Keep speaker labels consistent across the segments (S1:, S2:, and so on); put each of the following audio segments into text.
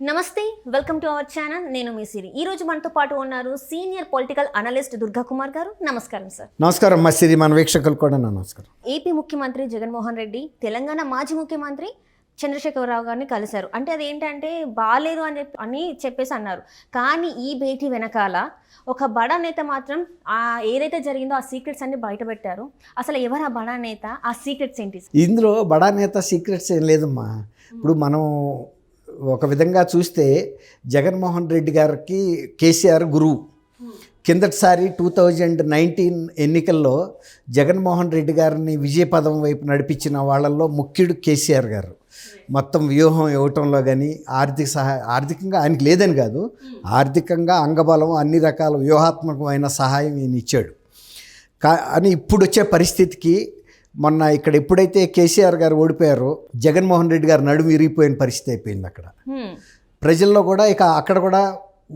S1: నమస్తే welcome to our channel. నేను మీ సిరి. ఈ రోజు మనతో పాటు ఉన్నారు senior political analyst Durga Kumar garu. నమస్కారం సార్.
S2: నమస్కారం మా సిరి మన వీక్షకులు కూడా నమస్కారం.
S1: ఏపీ ముఖ్యమంత్రి జగన్మోహన్ రెడ్డి తెలంగాణ మాజీ ముఖ్యమంత్రి చంద్రశేఖరరావు గారిని కలిశారు. అంటే అది ఏంటంటే బాగాలేదు అని చెప్పి అని చెప్పేసి అన్నారు. కానీ ఈ భేటీ వెనకాల ఒక బడా నేత మాత్రం ఆ ఏదైతే జరిగిందో ఆ సీక్రెట్స్ అన్ని బయటపెట్టారు. అసలు ఎవరు ఆ బడా నేత? ఆ సీక్రెట్స్ ఏంటి
S2: ఇందులో బడా నేత సీక్రెట్స్ ఏం లేదమ్మా. ఇప్పుడు మనం ఒక విధంగా చూస్తే జగన్మోహన్ రెడ్డి గారికి కేసీఆర్ గురువు. కిందటిసారి టూ థౌజండ్ నైన్టీన్ ఎన్నికల్లో జగన్మోహన్ రెడ్డి గారిని విజయపదం వైపు నడిపించిన వాళ్ళల్లో ముఖ్యుడు కేసీఆర్ గారు. మొత్తం వ్యూహం ఇవ్వటంలో కానీ ఆర్థిక సహాయ ఆర్థికంగా ఆయనకి లేదని కాదు ఆర్థికంగా అంగబలం అన్ని రకాల వ్యూహాత్మకమైన సహాయం ఈయన ఇచ్చాడు. కా అని ఇప్పుడు వచ్చే పరిస్థితికి మొన్న ఇక్కడ ఎప్పుడైతే కేసీఆర్ గారు ఓడిపోయారో జగన్మోహన్ రెడ్డి గారు నడుము విరిగిపోయిన పరిస్థితి అయిపోయింది అక్కడ. ప్రజల్లో కూడా ఇక అక్కడ కూడా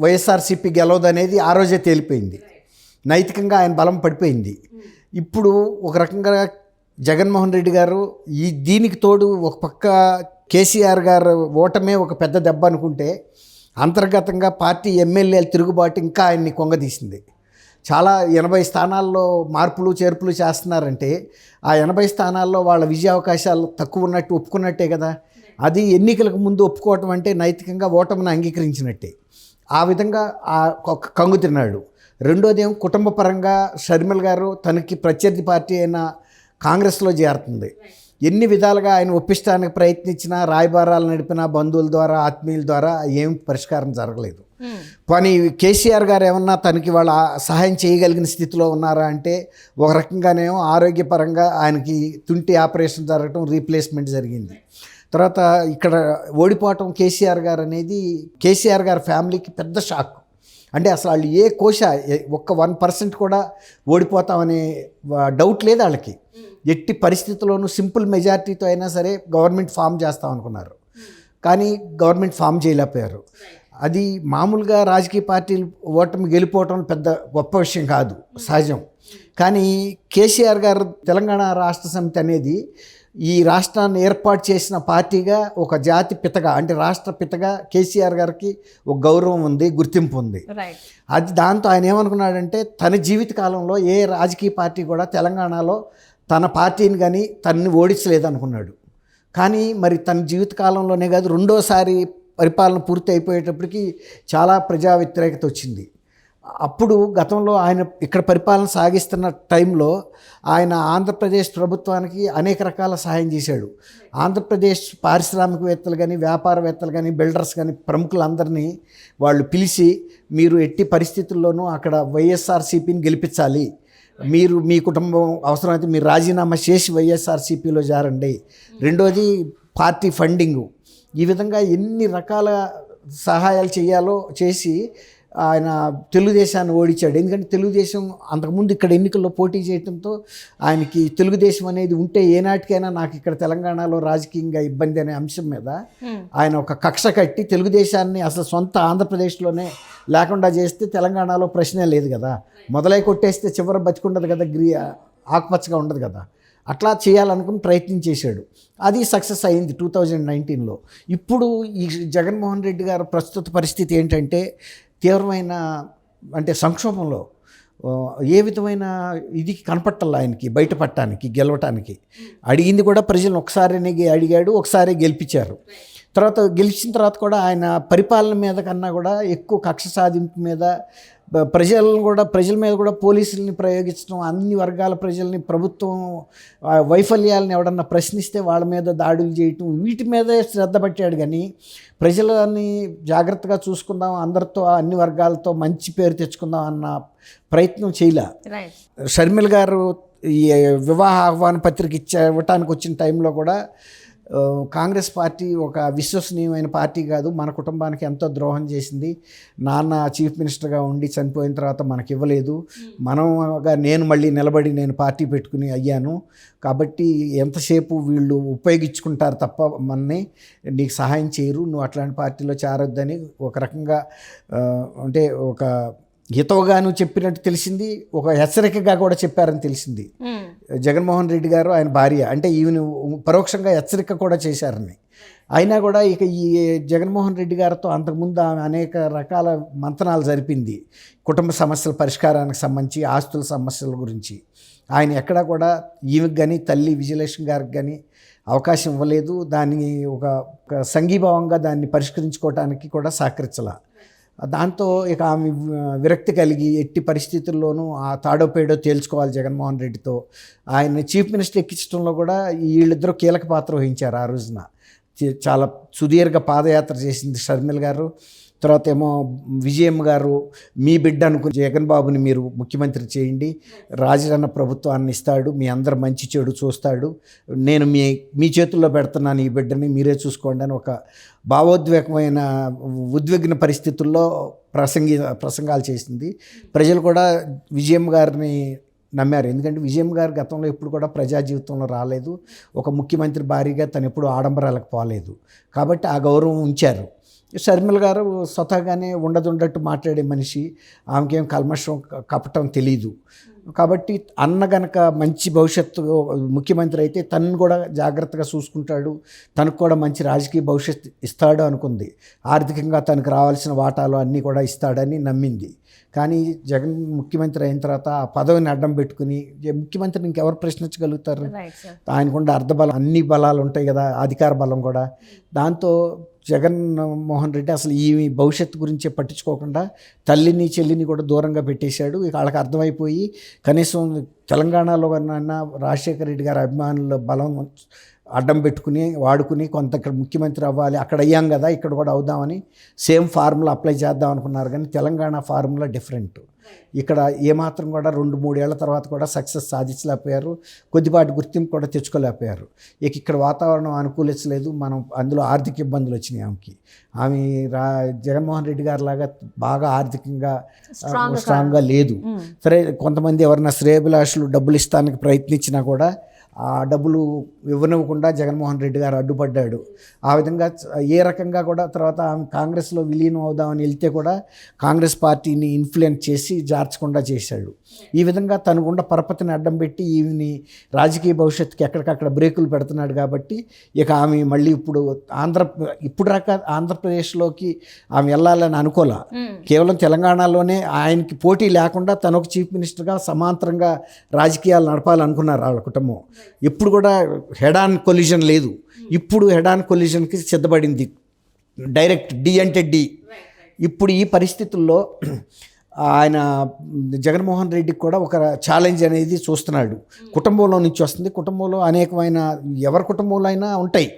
S2: వైఎస్ఆర్సీపీ గెలవదు అనేది ఆ రోజే తేలిపోయింది. నైతికంగా ఆయన బలం పడిపోయింది. ఇప్పుడు ఒక రకంగా జగన్మోహన్ రెడ్డి గారు ఈ దీనికి తోడు ఒక పక్క కేసీఆర్ గారు ఓటమే ఒక పెద్ద దెబ్బ అనుకుంటే అంతర్గతంగా పార్టీ ఎమ్మెల్యేల తిరుగుబాటు ఇంకా ఆయన్ని కొంగదీసింది. చాలా ఎనభై స్థానాల్లో మార్పులు చేర్పులు చేస్తున్నారంటే ఆ ఎనభై స్థానాల్లో వాళ్ళ విజయ అవకాశాలు తక్కువ ఉన్నట్టు ఒప్పుకున్నట్టే కదా. అది ఎన్నికలకు ముందు ఒప్పుకోవటం అంటే నైతికంగా ఓటమిని అంగీకరించినట్టే. ఆ విధంగా ఆ కంగు తిన్నాడు. రెండోది ఏమో కుటుంబ పరంగా షర్మిల్ గారు తనకి ప్రత్యర్థి పార్టీ అయిన కాంగ్రెస్లో చేరుతుంది. ఎన్ని విధాలుగా ఆయన ఒప్పించడానికి ప్రయత్నించినా రాయబారాలు నడిపిన బంధువుల ద్వారా ఆత్మీయుల ద్వారా ఏం పరిష్కారం జరగలేదు. కానీ కేసీఆర్ గారు ఏమన్నా తనకి వాళ్ళ సహాయం చేయగలిగిన స్థితిలో ఉన్నారా అంటే ఒక రకంగానేమో ఆరోగ్యపరంగా ఆయనకి తుంటి ఆపరేషన్ జరగటం రీప్లేస్మెంట్ జరిగింది. తర్వాత ఇక్కడ ఓడిపోవటం కేసీఆర్ గారు అనేది కేసీఆర్ గారి ఫ్యామిలీకి పెద్ద షాక్. అంటే అసలు వాళ్ళు ఏ కోశ ఒక్క వన్ పర్సెంట్ కూడా ఓడిపోతామనే డౌట్ లేదు వాళ్ళకి. ఎట్టి పరిస్థితుల్లోనూ సింపుల్ మెజారిటీతో అయినా సరే గవర్నమెంట్ ఫామ్ చేస్తాం అనుకున్నారు. కానీ గవర్నమెంట్ ఫామ్ చేయలేకపోయారు. అది మామూలుగా రాజకీయ పార్టీలు ఓటమి గెలిపోవటం పెద్ద గొప్ప విషయం కాదు. సహజం. కానీ కేసీఆర్ గారు తెలంగాణ రాష్ట్ర సమితి అనేది ఈ రాష్ట్రాన్ని ఏర్పాటు చేసిన పార్టీగా ఒక జాతి పితగా అంటే రాష్ట్ర పితగా కేసీఆర్ గారికి ఒక గౌరవం ఉంది గుర్తింపు ఉంది. అది దాంతో ఆయన ఏమనుకున్నాడంటే తన జీవిత కాలంలో ఏ రాజకీయ పార్టీ కూడా తెలంగాణలో తన పార్టీని కానీ తనని ఓడించలేదు అనుకున్నాడు కానీ మరి తన జీవిత కాలంలోనే కాదు రెండోసారి పరిపాలన పూర్తి అయిపోయేటప్పటికి చాలా ప్రజా వ్యతిరేకత వచ్చింది. అప్పుడు గతంలో ఆయన ఇక్కడ పరిపాలన సాగిస్తున్న టైంలో ఆయన ఆంధ్రప్రదేశ్ ప్రభుత్వానికి అనేక రకాల సహాయం చేశాడు. ఆంధ్రప్రదేశ్ పారిశ్రామికవేత్తలు కానీ వ్యాపారవేత్తలు కానీ బిల్డర్స్ కానీ ప్రముఖులందరినీ వాళ్ళు పిలిచి మీరు ఎట్టి పరిస్థితుల్లోనూ అక్కడ వైఎస్ఆర్సీపీని గెలిపించాలి. మీరు మీ కుటుంబం అవసరమైతే మీరు రాజీనామా చేసి వైఎస్ఆర్సీపీలో జారండి. రెండోది పార్టీ ఫండింగు. ఈ విధంగా ఎన్ని రకాల సహాయాలు చేయాలో చేసి ఆయన తెలుగుదేశాన్ని ఓడించాడు. ఎందుకంటే తెలుగుదేశం అంతకుముందు ఇక్కడ ఎన్నికల్లో పోటీ చేయడంతో ఆయనకి తెలుగుదేశం అనేది ఉంటే ఏనాటికైనా నాకు ఇక్కడ తెలంగాణలో రాజకీయంగా ఇబ్బంది అనే అంశం మీద. ఆయన ఒక కక్ష కట్టి తెలుగుదేశాన్ని అసలు సొంత ఆంధ్రప్రదేశ్లోనే లేకుండా చేస్తే తెలంగాణలో ప్రశ్నే లేదు కదా. మొదలై కొట్టేస్తే చివర బతికుండదు కదా గ్రీ ఆకుపచ్చగా ఉండదు కదా. అట్లా చేయాలనుకుని ప్రయత్నం చేశాడు. అది సక్సెస్ అయింది టూ థౌజండ్ నైన్టీన్లో. ఇప్పుడు ఈ జగన్మోహన్ రెడ్డి గారు ప్రస్తుత పరిస్థితి ఏంటంటే తీవ్రమైన అంటే సంక్షోభంలో ఏ విధమైన ఇది కనపట్టాలి ఆయనకి బయటపడటానికి గెలవటానికి. అడిగింది కూడా ప్రజలను ఒకసారి అడిగాడు ఒకసారి గెలిపించారు. తర్వాత గెలిచిన తర్వాత కూడా ఆయన పరిపాలన మీద కన్నా కూడా ఎక్కువ కక్ష సాధింపు మీద ప్రజలను కూడా ప్రజల మీద కూడా పోలీసుల్ని ప్రయోగించడం అన్ని వర్గాల ప్రజల్ని ప్రభుత్వం వైఫల్యాలను ఎవడన్నా ప్రశ్నిస్తే వాళ్ళ మీద దాడులు చేయటం వీటి మీదే శ్రద్ధ పెట్టాడు కానీ ప్రజలని జాగ్రత్తగా చూసుకుందాం అందరితో అన్ని వర్గాలతో మంచి పేరు తెచ్చుకుందాం అన్న ప్రయత్నం చేయలే. షర్మిల్ గారు ఈ వివాహ ఆహ్వాన పత్రిక ఇచ్చే ఇవ్వటానికి వచ్చిన టైంలో కూడా కాంగ్రెస్ పార్టీ ఒక విశ్వసనీయమైన పార్టీ కాదు. మన కుటుంబానికి ఎంతో ద్రోహం చేసింది. నాన్న చీఫ్ మినిస్టర్గా ఉండి చనిపోయిన తర్వాత మనకి ఇవ్వలేదు మనంగా నేను మళ్ళీ నిలబడి నేను పార్టీ పెట్టుకుని అయ్యాను. కాబట్టి ఎంతసేపు వీళ్ళు ఉపయోగించుకుంటారు తప్ప మనని నీకు సహాయం చేయరు. నువ్వు అట్లాంటి పార్టీలో చేరొద్దని ఒక రకంగా అంటే ఒక హితవుగాను చెప్పినట్టు తెలిసింది. ఒక హెచ్చరికగా కూడా చెప్పారని తెలిసింది. జగన్మోహన్ రెడ్డి గారు ఆయన భార్య. అంటే ఈమెను పరోక్షంగా హెచ్చరిక కూడా చేశారని. అయినా కూడా ఇక ఈ జగన్మోహన్ రెడ్డి గారితో అంతకుముందు ఆమె అనేక రకాల మంతనాలు జరిపింది. కుటుంబ సమస్యల పరిష్కారానికి సంబంధించి ఆస్తుల సమస్యల గురించి. ఆయన ఎక్కడా కూడా ఈమెకు కానీ తల్లి విజయలక్ష్మి గారికి కానీ అవకాశం ఇవ్వలేదు. దాన్ని ఒక ఒక సంఘీభావంగా దాన్ని పరిష్కరించుకోవడానికి కూడా సహకరించాల. దాంతో ఇక ఆమె విరక్తి కలిగి ఎట్టి పరిస్థితుల్లోనూ ఆ తాడో పేడో తేల్చుకోవాలి జగన్మోహన్ రెడ్డితో. ఆయన చీఫ్ మినిస్టర్ ఎక్కించడంలో కూడా వీళ్ళిద్దరూ కీలక పాత్ర వహించారు ఆ రోజున. చాలా సుదీర్ఘ పాదయాత్ర చేసింది షర్మిల్ గారు. తర్వాత ఏమో విజయమ్మ గారు మీ బిడ్డ అనుకుని జగన్ బాబుని మీరు ముఖ్యమంత్రి చేయండి. రాజరన్న ప్రభుత్వాన్ని ఇస్తాడు. మీ అందరు మంచి చెడు చూస్తాడు. నేను మీ మీ చేతుల్లో పెడుతున్నాను ఈ బిడ్డని మీరే చూసుకోండి అని ఒక భావోద్వేగమైన ఉద్విగ్న పరిస్థితుల్లో ప్రసంగి ప్రసంగాలు చేసింది. ప్రజలు కూడా విజయమ్మ గారిని నమ్మారు. ఎందుకంటే విజయమ్మ గారు గతంలో ఎప్పుడు కూడా ప్రజా జీవితంలో రాలేదు. ఒక ముఖ్యమంత్రి భారీగా తను ఎప్పుడు ఆడంబరాలకు పోలేదు. కాబట్టి ఆ గౌరవం ఉంచారు. షర్మిల గారు స్వతహాగానే ఉండదుండట్టు మాట్లాడే మనిషి. ఆమెకేం కల్మషం కపటం తెలీదు. కాబట్టి అన్న గనక మంచి భవిష్యత్తు ముఖ్యమంత్రి అయితే తనను కూడా జాగ్రత్తగా చూసుకుంటాడు. తనకు కూడా మంచి రాజకీయ భవిష్యత్తు ఇస్తాడు అనుకుంది. ఆర్థికంగా తనకు రావాల్సిన వాటాలు అన్నీ కూడా ఇస్తాడని నమ్మింది. కానీ జగన్ ముఖ్యమంత్రి అయిన తర్వాత ఆ పదవిని అడ్డం పెట్టుకుని "ఏ ముఖ్యమంత్రిని ఇంకెవరు ప్రశ్నించగలుగుతారు? ఆయనకుండా అర్ధబలం అన్ని బలాలు ఉంటాయి కదా అధికార బలం కూడా. దాంతో జగన్ మోహన్ రెడ్డి అసలు ఈ భవిష్యత్తు గురించి పట్టించుకోకుండా తల్లిని చెల్లిని కూడా దూరంగా పెట్టేశాడు. ఇక వాళ్ళకి అర్థమైపోయి కనీసం తెలంగాణలో అన్న రాజశేఖర రెడ్డి గారి అభిమానుల బలం అడ్డం పెట్టుకుని వాడుకుని కొంత ఇక్కడ ముఖ్యమంత్రి అవ్వాలి అక్కడ అయ్యాం కదా ఇక్కడ కూడా అవుదామని సేమ్ ఫార్ములా అప్లై చేద్దాం అనుకున్నారు. కానీ తెలంగాణ ఫార్ములా డిఫరెంట్. ఇక్కడ ఏమాత్రం కూడా రెండు మూడేళ్ళ తర్వాత కూడా సక్సెస్ సాధించలేకపోయారు. కొద్దిపాటి గుర్తింపు కూడా తెచ్చుకోలేకపోయారు. ఇక ఇక్కడ వాతావరణం అనుకూలించలేదు. మనం అందులో ఆర్థిక ఇబ్బందులు వచ్చినాయి ఆమెకి. ఆమె రా జగన్మోహన్ రెడ్డి గారి లాగా బాగా ఆర్థికంగా స్ట్రాంగ్గా లేదు. సరే కొంతమంది ఎవరైనా శ్రేయభిలాషులు డబ్బులు ఇస్తానికి ప్రయత్నించినా కూడా ఆ డబ్బులు ఇవ్వనివ్వకుండా జగన్మోహన్ రెడ్డి గారు అడ్డుపడ్డాడు. ఆ విధంగా ఏ రకంగా కూడా తర్వాత ఆమె కాంగ్రెస్లో విలీనం అవుదామని వెళ్తే కూడా కాంగ్రెస్ పార్టీని ఇన్ఫ్లుయెన్స్ చేసి జార్చకుండా చేశాడు. ఈ విధంగా తనకుండా పరపతిని అడ్డం పెట్టి ఈమెని రాజకీయ భవిష్యత్తుకి ఎక్కడికక్కడ బ్రేకులు పెడుతున్నాడు కాబట్టి ఇక ఆమె మళ్ళీ ఇప్పుడు ఆంధ్ర ఇప్పుడు రాక ఆంధ్రప్రదేశ్లోకి ఆమె వెళ్ళాలని అనుకోలే. కేవలం తెలంగాణలోనే ఆయనకి పోటీ లేకుండా తను ఒక చీఫ్ మినిస్టర్గా సమాంతరంగా రాజకీయాలు నడపాలనుకున్నారు వాళ్ళ కుటుంబం. ఇప్పుడు కూడా హెడ్ ఆన్ కొలిజన్ లేదు. ఇప్పుడు హెడ్ ఆన్ కొలిజన్కి సిద్ధపడింది. డైరెక్ట్ డి అంటే డి. ఇప్పుడు ఈ పరిస్థితుల్లో ఆయన జగన్మోహన్ రెడ్డికి కూడా ఒక ఛాలెంజ్ అనేది చూస్తున్నాడు. కుటుంబంలో నుంచి వస్తుంది. కుటుంబంలో అనేకమైన ఎవరి కుటుంబంలో అయినా ఉంటాయి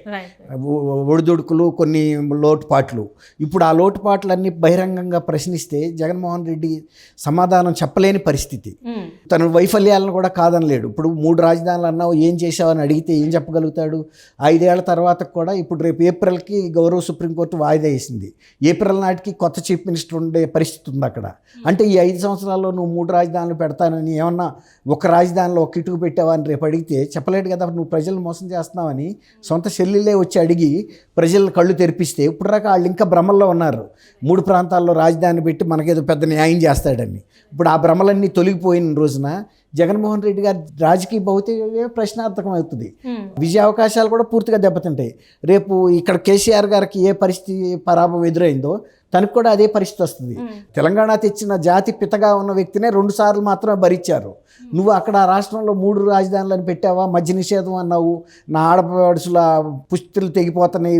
S2: ఒడిదుడుకులు కొన్ని లోటుపాట్లు. ఇప్పుడు ఆ లోటుపాట్లన్నీ బహిరంగంగా ప్రశ్నిస్తే జగన్మోహన్ రెడ్డి సమాధానం చెప్పలేని పరిస్థితి.
S1: మ్మ్.
S2: తన వైఫల్యాలను కూడా కాదనలేడు. ఇప్పుడు మూడు రాజధానులు అన్నావు ఏం చేశావని అడిగితే ఏం చెప్పగలుగుతాడు? ఐదేళ్ళ తర్వాత కూడా ఇప్పుడు రేపు ఏప్రిల్కి గౌరవ సుప్రీంకోర్టు వాయిదా వేసింది. ఏప్రిల్ నాటికి కొత్త చీఫ్ మినిస్టర్ ఉండే పరిస్థితి ఉంది అక్కడ. అంటే ఈ ఐదు సంవత్సరాల్లో నువ్వు మూడు రాజధానులు పెడతానని ఏమన్నా ఒక రాజధానిలో ఒక ఇటుకు పెట్టావని రేపు అడిగితే చెప్పలేడు కదా నువ్వు ప్రజలను మోసం చేస్తున్నావని సొంత చెల్లెళ్ళే వచ్చి అడిగి ప్రజల కళ్ళు తెరిపిస్తే ఇప్పుడు దాకా వాళ్ళు ఇంకా భ్రమల్లో ఉన్నారు. మూడు ప్రాంతాల్లో రాజధాని పెట్టి మనకేదో పెద్ద న్యాయం చేస్తాడని. ఇప్పుడు ఆ భ్రమలన్నీ తొలగిపోయిన రోజున జగన్మోహన్ రెడ్డి గారి రాజకీయ భౌతిక ప్రశ్నార్థకం అవుతుంది. విజయ అవకాశాలు కూడా పూర్తిగా దెబ్బతింటాయి. రేపు ఇక్కడ కేసీఆర్ గారికి ఏ పరిస్థితి పరాభం ఎదురైందో తనకు కూడా అదే పరిస్థితి వస్తుంది. తెలంగాణ తెచ్చిన జాతి పితగా ఉన్న వ్యక్తినే రెండు సార్లు మాత్రమే భరించారు. నువ్వు అక్కడ రాష్ట్రంలో మూడు రాజధానులను పెట్టావా? మద్య నిషేధం అన్నావు. నా ఆడపడుచుల పుస్తులు తెగిపోతున్నాయి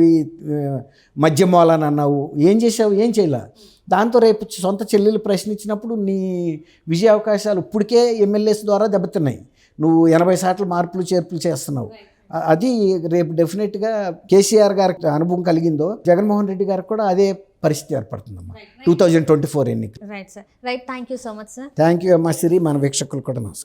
S2: ఆ, మద్యం మూలని అన్నావు. ఏం చేసావు ఏం చేయలే? దాంతో రేపు సొంత చెల్లెలు ప్రశ్నించినప్పుడు నీ విజయ అవకాశాలు ఇప్పటికే ఎమ్మెల్యేస్ ద్వారా దెబ్బతిన్నాయి. నువ్వు ఎనభై శాతం మార్పులు చేర్పులు చేస్తున్నావు. అది రేపు డెఫినెట్గా కేసీఆర్ గారికి అనుభవం కలిగిందో జగన్మోహన్ రెడ్డి గారికి కూడా అదే పరిస్థితి ఏర్పడుతుందమ్మా. టూ థౌజండ్ ట్వంటీ ఫోర్ ఎన్నిక
S1: right sir right thank you so much sir
S2: thank you అమ్మా సిరి. మన వీక్షకులు కూడా నమస్కారం.